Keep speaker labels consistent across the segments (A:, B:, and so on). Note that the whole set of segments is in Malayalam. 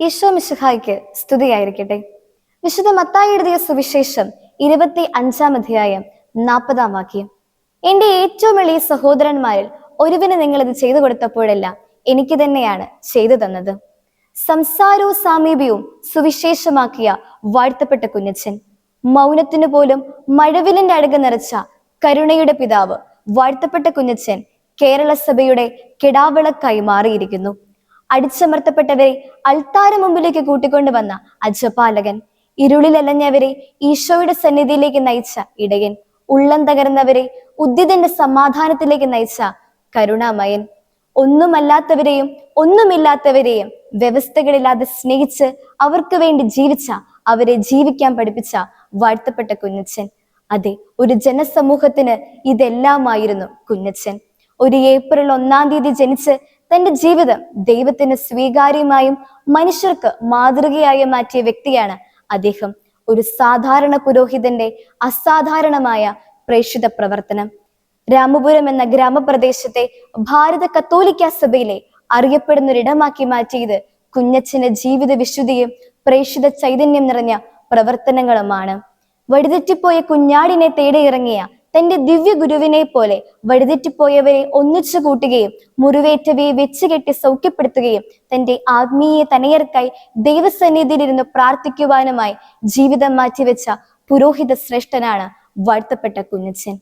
A: ഈശോ മിശിഹായ്ക്ക് സ്തുതിയായിരിക്കട്ടെ. വിശുദ്ധ മത്തായി എഴുതിയ സുവിശേഷം ഇരുപത്തി അഞ്ചാം അധ്യായം നാൽപ്പതാം വാക്യം. എന്റെ ഏറ്റവും എളിയ സഹോദരന്മാരിൽ ഒരുവിന് നിങ്ങൾ ഇത് ചെയ്തു കൊടുത്തപ്പോഴെല്ലാം എനിക്ക് തന്നെയാണ് ചെയ്തു തന്നത്. സംസാരവും സാമീപ്യവും സുവിശേഷമാക്കിയ വാഴ്ത്തപ്പെട്ട കുഞ്ഞച്ചൻ മൗനത്തിനു പോലും മഴവിലിന്റെ അഴക് നിറച്ച കരുണയുടെ പിതാവ് വാഴ്ത്തപ്പെട്ട കുഞ്ഞച്ചൻ കേരള സഭയുടെ കിടാവിളക്കായി മാറിയിരിക്കുന്നു. അടിച്ചമർത്തപ്പെട്ടവരെ അൾത്താര മുമ്പിലേക്ക് കൂട്ടിക്കൊണ്ടുവന്ന അജപാലകൻ. ഇരുളിലലഞ്ഞവരെ ഈശോയുടെ സന്നിധിയിലേക്ക് നയിച്ച ഇടയൻ. ഉള്ളം തകർന്നവരെ ഉദ്യതന്റെ സമാധാനത്തിലേക്ക് നയിച്ച കരുണാമയൻ. ഒന്നുമല്ലാത്തവരെയും ഒന്നുമില്ലാത്തവരെയും വ്യവസ്ഥകളില്ലാതെ സ്നേഹിച്ച് അവർക്ക് വേണ്ടി ജീവിച്ച അവരെ ജീവിക്കാൻ പഠിപ്പിച്ച വാഴ്ത്തപ്പെട്ട കുഞ്ഞച്ചൻ. അതെ ഒരു ജനസമൂഹത്തിന് ഇതെല്ലാമായിരുന്നു കുഞ്ഞച്ചൻ. ഒരു ഏപ്രിൽ ഒന്നാം തീയതി ജനിച്ച് തന്റെ ജീവിതം ദൈവത്തിന് സ്വീകാര്യമായും മനുഷ്യർക്ക് മാതൃകയായും മാറ്റിയ വ്യക്തിയാണ് അദ്ദേഹം. ഒരു സാധാരണ പുരോഹിതന്റെ അസാധാരണമായ പ്രേക്ഷിത പ്രവർത്തനം. രാമപുരം എന്ന ഗ്രാമപ്രദേശത്തെ ഭാരത കത്തോലിക്ക സഭയിലെ അറിയപ്പെടുന്നൊരിടമാക്കി മാറ്റിയത് കുഞ്ഞച്ഛന്റെ ജീവിത വിശുദ്ധിയും പ്രേക്ഷിത ചൈതന്യം നിറഞ്ഞ പ്രവർത്തനങ്ങളുമാണ്. വഴിതെറ്റിപ്പോയ കുഞ്ഞാടിനെ തേടിയിറങ്ങിയ തന്റെ ദിവ്യ ഗുരുവിനെ പോലെ വഴിതെറ്റിപ്പോയവരെ ഒന്നിച്ചു കൂട്ടുകയും മുറിവേറ്റവയെ വെച്ചുകെട്ടി സൗഖ്യപ്പെടുത്തുകയും തന്റെ ആത്മീയ തനയർക്കായി ദൈവസന്നിധിയിലിരുന്ന് പ്രാർത്ഥിക്കുവാനുമായി ജീവിതം മാറ്റിവെച്ച പുരോഹിത ശ്രേഷ്ഠനാണ് വാഴ്ത്തപ്പെട്ട കുഞ്ഞച്ചൻ.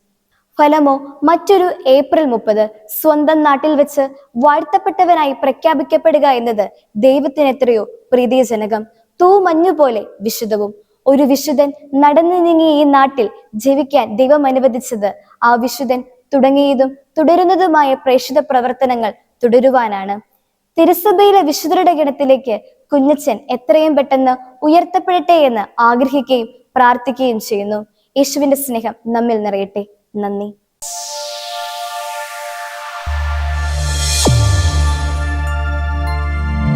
A: ഫലമോ മറ്റൊരു ഏപ്രിൽ മുപ്പത് സ്വന്തം നാട്ടിൽ വെച്ച് വാഴ്ത്തപ്പെട്ടവനായി പ്രഖ്യാപിക്കപ്പെടുക എന്നത് ദൈവത്തിന് എത്രയോ പ്രീതിജനകം. തൂമഞ്ഞു പോലെ വിശുദ്ധവും ഒരു വിശുദ്ധൻ നടന്നു നീങ്ങി ഈ നാട്ടിൽ ജീവിക്കാൻ ദൈവം അനുവദിച്ചത്. ആ വിശുദ്ധൻ തുടങ്ങിയതും തുടരുന്നതുമായ പ്രേക്ഷിത പ്രവർത്തനങ്ങൾ തുടരുവാനാണ്. തിരുസഭയിലെ വിശുദ്ധരുടെ ഗണത്തിലേക്ക് കുഞ്ഞച്ചൻ എത്രയും പെട്ടെന്ന് ഉയർത്തപ്പെടട്ടെ എന്ന് ആഗ്രഹിക്കുകയും പ്രാർത്ഥിക്കുകയും ചെയ്യുന്നു. യേശുവിന്റെ സ്നേഹം നമ്മിൽ നിറയട്ടെ. നന്ദി.